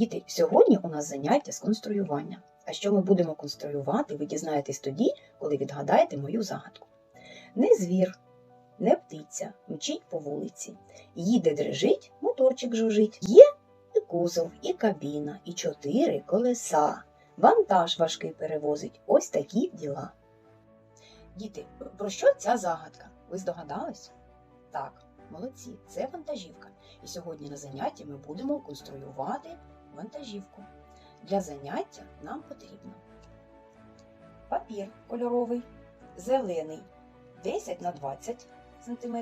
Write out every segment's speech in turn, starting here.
Діти, сьогодні у нас заняття з конструювання. А що ми будемо конструювати, ви дізнаєтесь тоді, коли відгадаєте мою загадку. Не звір, не птиця, мчить по вулиці. Їде дрижить, моторчик жужить. Є і кузов, і кабіна, і чотири колеса. Вантаж важкий перевозить. Ось такі діла. Діти, про що ця загадка? Ви здогадались? Так, молодці, це вантажівка. І сьогодні на занятті ми будемо конструювати вантажівку. Для заняття нам потрібно папір кольоровий, зелений 10 на 20 см,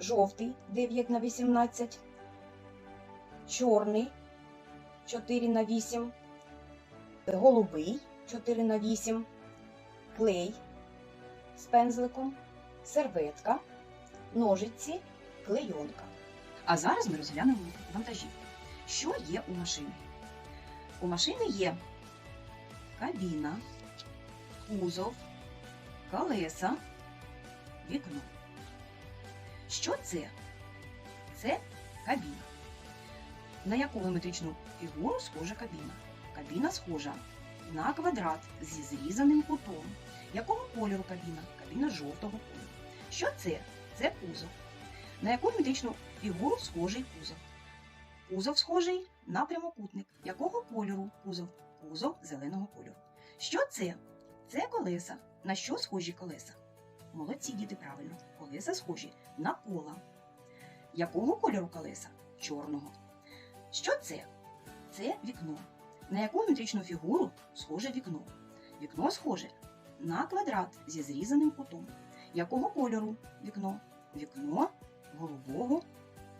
жовтий 9 на 18 чорний 4 на 8 голубий 4 на 8 клей з пензликом, серветка, ножиці, клейонка. А зараз ми розглянемо вантажівку. Що є у машини? У машини є кабіна, кузов, колеса, вікно. Що це? Це кабіна. На яку геометричну фігуру схожа кабіна? Кабіна схожа на квадрат зі зрізаним кутом. Якого кольору кабіна? Кабіна жовтого кольору. Що це? Це кузов. На яку геометричну фігуру схожий кузов? Кузов схожий на прямокутник. Якого кольору кузов? Кузов зеленого кольору. Що це? Це колеса. На що схожі колеса? Молодці діти правильно. Колеса схожі на кола. Якого кольору колеса? Чорного. Що це? Це вікно. На яку геометричну фігуру схоже вікно? Вікно схоже на квадрат зі зрізаним кутом. Якого кольору вікно? Вікно голубого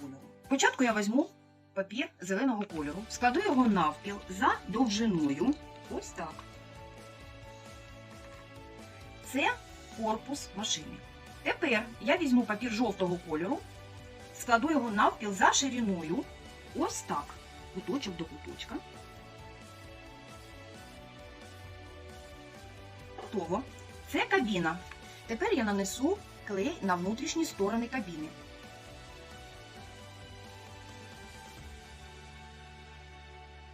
кольору. Спочатку я візьму папір зеленого кольору, складу його навпіл за довжиною. Ось так. Це корпус машини. Тепер я візьму папір жовтого кольору, складу його навпіл за шириною. Ось так. Куточок до куточка. Готово. Це кабіна. Тепер я нанесу клей на внутрішні сторони кабіни.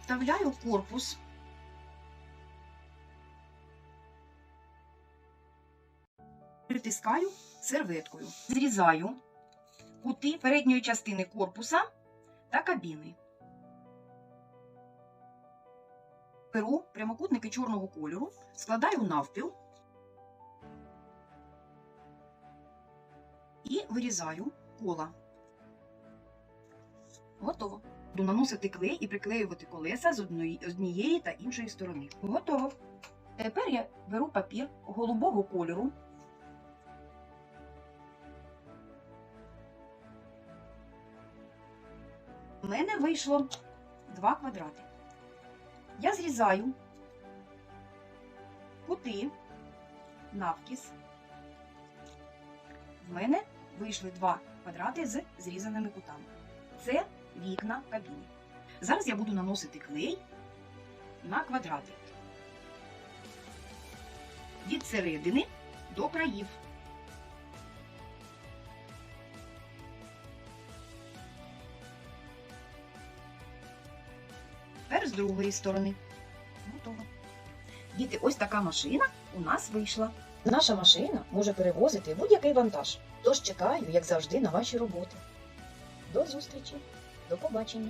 Вставляю корпус. Притискаю серветкою. Зрізаю кути передньої частини корпуса та кабіни. Беру прямокутники чорного кольору, складаю навпіл і вирізаю кола. Готово. Буду наносити клей і приклеювати колеса з однієї та іншої сторони. Готово. Тепер я беру папір голубого кольору. У мене вийшло два квадрати. Я зрізаю кути навкіс. В мене вийшли два квадрати з зрізаними кутами. Це вікна кабіни. Зараз я буду наносити клей на квадрати. Від середини до країв. Тепер з другої сторони. Готово. Діти, ось така машина у нас вийшла. Наша машина може перевозити будь-який вантаж. Тож чекаю, як завжди, на ваші роботи. До зустрічі, до побачення!